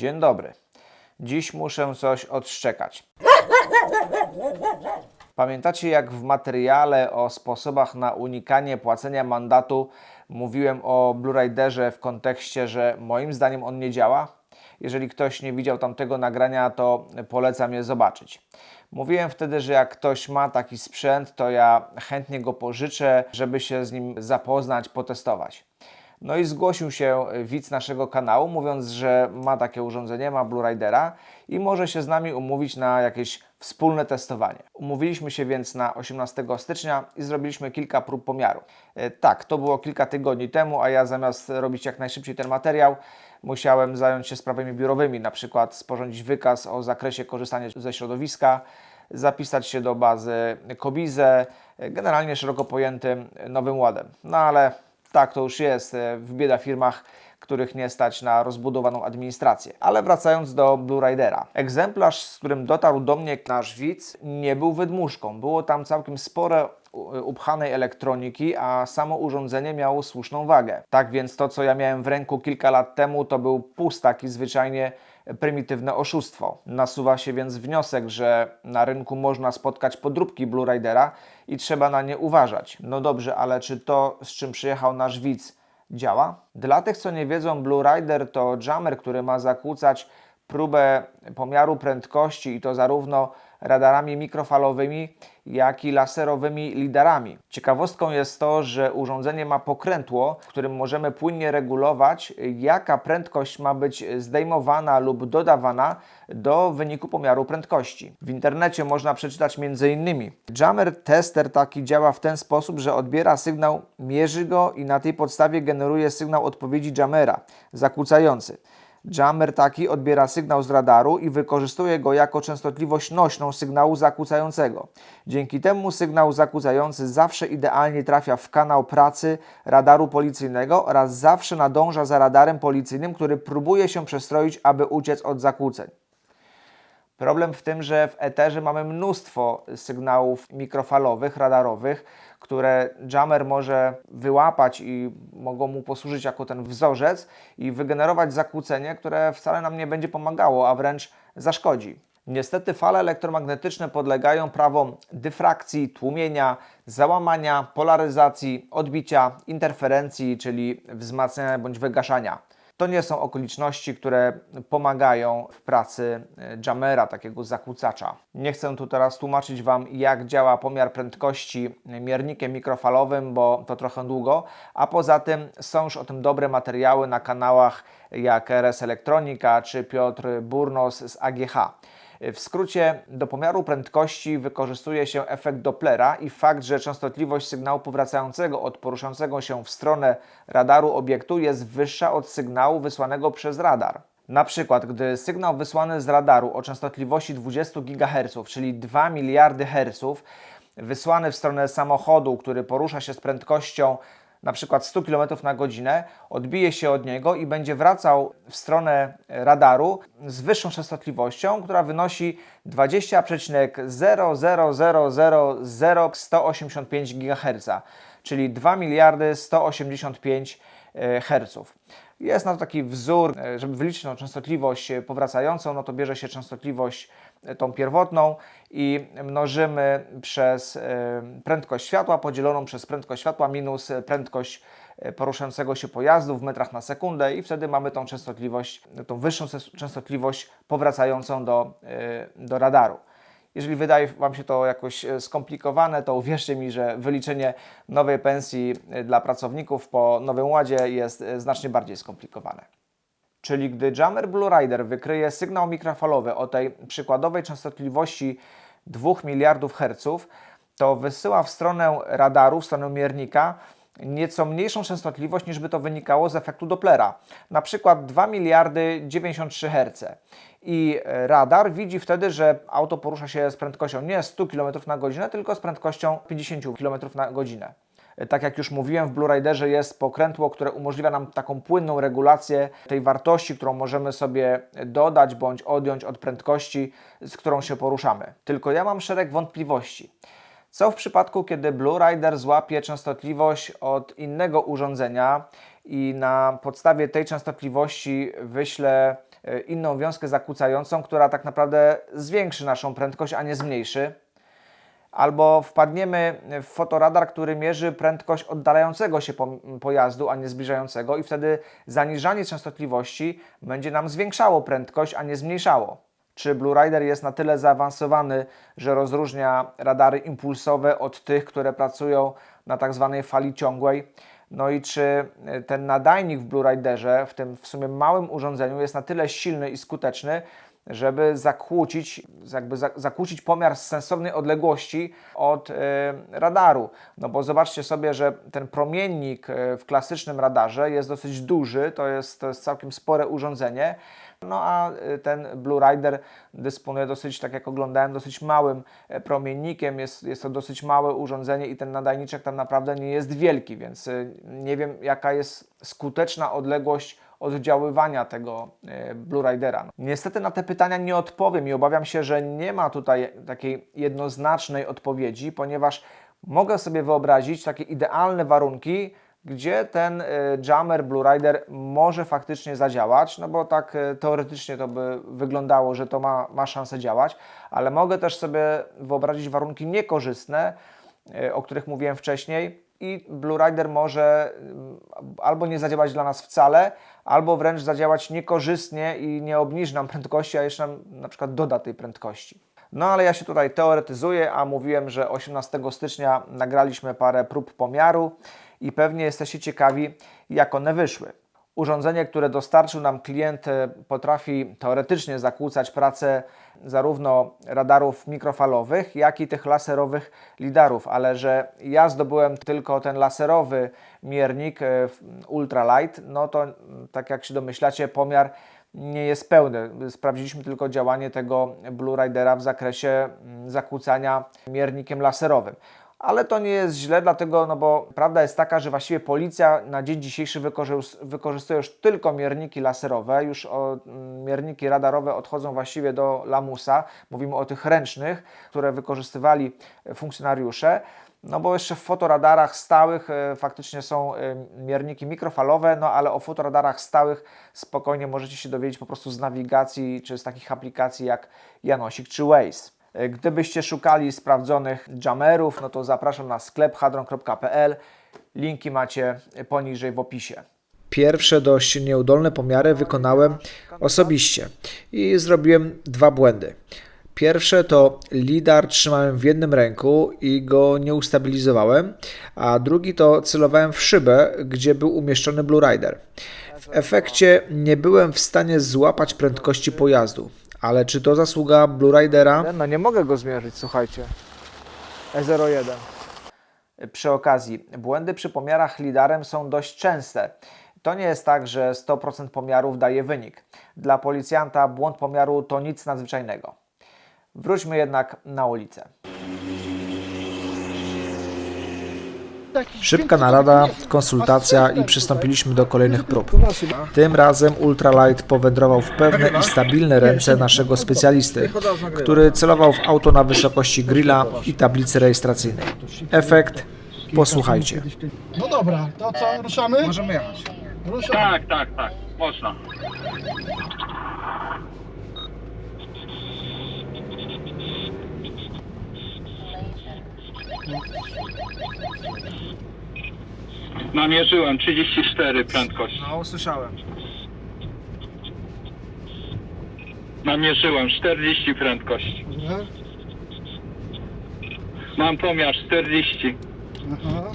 Dzień dobry. Dziś muszę coś odszczekać. Pamiętacie, jak w materiale o sposobach na unikanie płacenia mandatu mówiłem o Blue Riderze w kontekście, że moim zdaniem on nie działa? Jeżeli ktoś nie widział tamtego nagrania, to polecam je zobaczyć. Mówiłem wtedy, że jak ktoś ma taki sprzęt, to ja chętnie go pożyczę, żeby się z nim zapoznać, potestować. No i zgłosił się widz naszego kanału, mówiąc, że ma takie urządzenie, ma Blue Ridera i może się z nami umówić na jakieś wspólne testowanie. Umówiliśmy się więc na 18 stycznia i zrobiliśmy kilka prób pomiaru. E, Tak, to było kilka tygodni temu, a ja zamiast robić jak najszybciej ten materiał, musiałem zająć się sprawami biurowymi, na przykład sporządzić wykaz o zakresie korzystania ze środowiska, zapisać się do bazy Kobize, generalnie szeroko pojętym Nowym Ładem. No ale tak to już jest e, w bieda firmach, których nie stać na rozbudowaną administrację. Ale wracając do Blue Ridera. Egzemplarz, z którym dotarł do mnie nasz widz, nie był wydmuszką. Było tam całkiem spore u- upchanej elektroniki, a samo urządzenie miało słuszną wagę. Tak więc to, co ja miałem w ręku kilka lat temu, to był pustak i zwyczajnie prymitywne oszustwo. Nasuwa się więc wniosek, że na rynku można spotkać podróbki Blue Ridera i trzeba na nie uważać. No dobrze, ale czy to, z czym przyjechał nasz widz, działa? Dla tych, co nie wiedzą, Blue Rider to jammer, który ma zakłócać próbę pomiaru prędkości i to zarówno radarami mikrofalowymi, jak i laserowymi lidarami. Ciekawostką jest to, że urządzenie ma pokrętło, w którym możemy płynnie regulować, jaka prędkość ma być zdejmowana lub dodawana do wyniku pomiaru prędkości. W internecie można przeczytać m.in. Jammer tester taki działa w ten sposób, że odbiera sygnał, mierzy go i na tej podstawie generuje sygnał odpowiedzi jammera zakłócający. Jammer taki odbiera sygnał z radaru i wykorzystuje go jako częstotliwość nośną sygnału zakłócającego. Dzięki temu sygnał zakłócający zawsze idealnie trafia w kanał pracy radaru policyjnego oraz zawsze nadąża za radarem policyjnym, który próbuje się przestroić, aby uciec od zakłóceń. Problem w tym, że w eterze mamy mnóstwo sygnałów mikrofalowych, radarowych, które jammer może wyłapać i mogą mu posłużyć jako ten wzorzec i wygenerować zakłócenie, które wcale nam nie będzie pomagało, a wręcz zaszkodzi. Niestety fale elektromagnetyczne podlegają prawom dyfrakcji, tłumienia, załamania, polaryzacji, odbicia, interferencji, czyli wzmacniania bądź wygaszania. To nie są okoliczności, które pomagają w pracy e, jammera, takiego zakłócacza. Nie chcę tu teraz tłumaczyć Wam, jak działa pomiar prędkości miernikiem mikrofalowym, bo to trochę długo, a poza tym są już o tym dobre materiały na kanałach jak RS Elektronika czy Piotr Burnos z AGH. W skrócie, do pomiaru prędkości wykorzystuje się efekt Dopplera i fakt, że częstotliwość sygnału powracającego od poruszającego się w stronę radaru obiektu jest wyższa od sygnału wysłanego przez radar. Na przykład, gdy sygnał wysłany z radaru o częstotliwości 20 GHz, czyli 2 miliardy Hz, wysłany w stronę samochodu, który porusza się z prędkością na przykład 100 km na godzinę, odbije się od niego i będzie wracał w stronę radaru z wyższą częstotliwością, która wynosi 20,000000185 GHz, czyli 2 miliardy 185 Hz. Jest na to taki wzór, e, żeby wyliczyć tą częstotliwość e, powracającą, no to bierze się częstotliwość e, tą pierwotną i mnożymy przez prędkość światła podzieloną przez prędkość światła minus prędkość poruszającego się pojazdu w metrach na sekundę i wtedy mamy tą częstotliwość, tą wyższą częstotliwość powracającą do, do radaru. Jeżeli wydaje Wam się to jakoś e, skomplikowane, to uwierzcie mi, że wyliczenie nowej pensji e, dla pracowników po Nowym Ładzie jest e, znacznie bardziej skomplikowane. Czyli gdy jammer Blue Rider wykryje sygnał mikrofalowy o tej przykładowej częstotliwości 2 miliardów herców, to wysyła w stronę radaru, w stronę miernika nieco mniejszą częstotliwość niż by to wynikało z efektu Dopplera, na przykład 2 miliardy 93 Hz. I e, radar widzi wtedy, że auto porusza się z prędkością nie 100 km na godzinę, tylko z prędkością 50 km na godzinę. Tak jak już mówiłem, w Blue Riderze jest pokrętło, które umożliwia nam taką płynną regulację tej wartości, którą możemy sobie dodać bądź odjąć od prędkości, z którą się poruszamy. Tylko ja mam szereg wątpliwości. Co w przypadku, kiedy Blue Rider złapie częstotliwość od innego urządzenia i na podstawie tej częstotliwości wyśle e, inną wiązkę zakłócającą, która tak naprawdę zwiększy naszą prędkość, a nie zmniejszy. Albo wpadniemy w fotoradar, który mierzy prędkość oddalającego się po, pojazdu, a nie zbliżającego, i wtedy zaniżanie częstotliwości będzie nam zwiększało prędkość, a nie zmniejszało. Czy Blue Rider jest na tyle zaawansowany, że rozróżnia radary impulsowe od tych, które pracują na tak zwanej fali ciągłej? No i czy ten nadajnik w Blue Riderze, w tym w sumie małym urządzeniu, jest na tyle silny i skuteczny, żeby zakłócić, jakby za- zakłócić pomiar z sensownej odległości od e, radaru. No bo zobaczcie sobie, że ten promiennik e, w klasycznym radarze jest dosyć duży, to jest, to jest całkiem spore urządzenie. No a e, ten Blue Rider dysponuje dosyć, tak jak oglądałem, dosyć małym e, promiennikiem. Jest, jest to dosyć małe urządzenie i ten nadajniczek tam naprawdę nie jest wielki, więc e, nie wiem jaka jest skuteczna odległość oddziaływania tego e, Blue Ridera. Niestety na te pytania nie odpowiem i obawiam się, że nie ma tutaj takiej jednoznacznej odpowiedzi, ponieważ mogę sobie wyobrazić takie idealne warunki, gdzie ten e, jammer Blue Rider może faktycznie zadziałać, no bo tak e, teoretycznie to by wyglądało, że to ma, ma szansę działać, ale mogę też sobie wyobrazić warunki niekorzystne, e, o których mówiłem wcześniej i Blue Rider może albo nie zadziałać dla nas wcale, albo wręcz zadziałać niekorzystnie i nie obniży nam prędkości, a jeszcze nam na przykład doda tej prędkości. No ale ja się tutaj teoretyzuję, a mówiłem, że 18 stycznia nagraliśmy parę prób pomiaru i pewnie jesteście ciekawi, jak one wyszły. Urządzenie, które dostarczył nam klient, e, potrafi teoretycznie zakłócać pracę zarówno radarów mikrofalowych, jak i tych laserowych lidarów, ale że ja zdobyłem tylko ten laserowy miernik e, ultralight, no to mm, tak jak się domyślacie, pomiar nie jest pełny. Sprawdziliśmy tylko działanie tego Blue Ridera w zakresie mm, zakłócania miernikiem laserowym. Ale to nie jest źle, dlatego, no bo prawda jest taka, że właściwie policja na dzień dzisiejszy wykorzys- wykorzystuje już tylko mierniki laserowe, już o, mm, mierniki radarowe odchodzą właściwie do lamusa. Mówimy o tych ręcznych, które wykorzystywali e, funkcjonariusze. No bo jeszcze w fotoradarach stałych e, faktycznie są e, mierniki mikrofalowe, no ale o fotoradarach stałych spokojnie możecie się dowiedzieć po prostu z nawigacji czy z takich aplikacji jak Janosik czy Waze. E, Gdybyście szukali sprawdzonych jammerów, no to zapraszam na sklep hadron.pl. Linki macie poniżej w opisie. Pierwsze dość nieudolne pomiary wykonałem osobiście i zrobiłem dwa błędy. Pierwsze to lidar trzymałem w jednym ręku i go nie ustabilizowałem, a drugi to celowałem w szybę, gdzie był umieszczony Blue Rider. W efekcie nie byłem w stanie złapać prędkości pojazdu. Ale czy to zasługa Blue Ridera? No nie mogę go zmierzyć, słuchajcie. E01. Przy okazji, błędy przy pomiarach lidarem są dość częste. To nie jest tak, że 100% pomiarów daje wynik. Dla policjanta błąd pomiaru to nic nadzwyczajnego. Wróćmy jednak na ulicę. Szybka narada, konsultacja i przystąpiliśmy do kolejnych prób. Tym razem Ultralight powędrował w pewne i stabilne ręce naszego specjalisty, który celował w auto na wysokości grilla i tablicy rejestracyjnej. Efekt posłuchajcie. No dobra, to co, ruszamy? Możemy jechać. Ruszamy. Tak, tak, tak, można. Namierzyłem 34 prędkość. No, usłyszałem. Namierzyłem 40 prędkość. Dobra. Mam pomiar 40. Aha.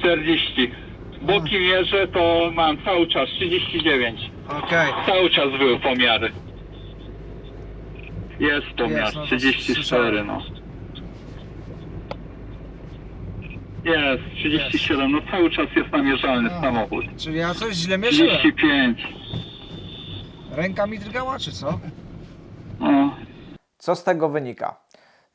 40. Boki mierzę to mam cały czas 39. Okej. Cały czas były pomiary. Jest pomiar Jest, no to 34 słyszałem. no. Jest 37, no cały czas jest namierzalny A. samochód. Czyli ja coś źle 35. Ręka mi drgała, czy co? No. Co z tego wynika?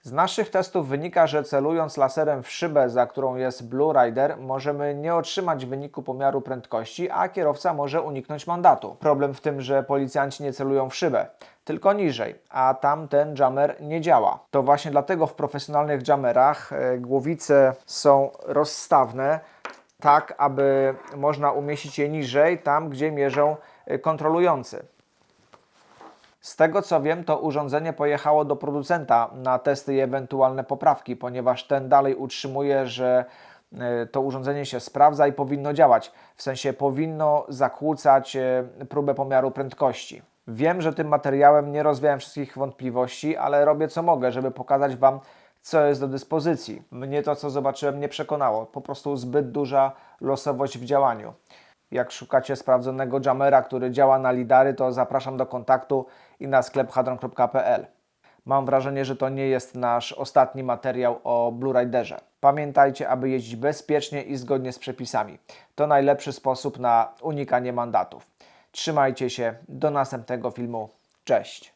Z naszych testów wynika, że celując laserem w szybę, za którą jest Blue Rider, możemy nie otrzymać wyniku pomiaru prędkości, a kierowca może uniknąć mandatu. Problem w tym, że policjanci nie celują w szybę, tylko niżej, a tam ten jammer nie działa. To właśnie dlatego w profesjonalnych jammerach e, głowice są rozstawne, tak aby można umieścić je niżej, tam gdzie mierzą y, kontrolujący. Z tego co wiem, to urządzenie pojechało do producenta na testy i ewentualne poprawki, ponieważ ten dalej utrzymuje, że y, to urządzenie się sprawdza i powinno działać. W sensie powinno zakłócać y, próbę pomiaru prędkości. Wiem, że tym materiałem nie rozwiałem wszystkich wątpliwości, ale robię co mogę, żeby pokazać Wam, co jest do dyspozycji. Mnie to, co zobaczyłem, nie przekonało. Po prostu zbyt duża losowość w działaniu. Jak szukacie sprawdzonego jamera, który działa na lidary, to zapraszam do kontaktu i na sklep hadron.pl. Mam wrażenie, że to nie jest nasz ostatni materiał o Blue Riderze. Pamiętajcie, aby jeździć bezpiecznie i zgodnie z przepisami. To najlepszy sposób na unikanie mandatów. Trzymajcie się, do następnego filmu. Cześć!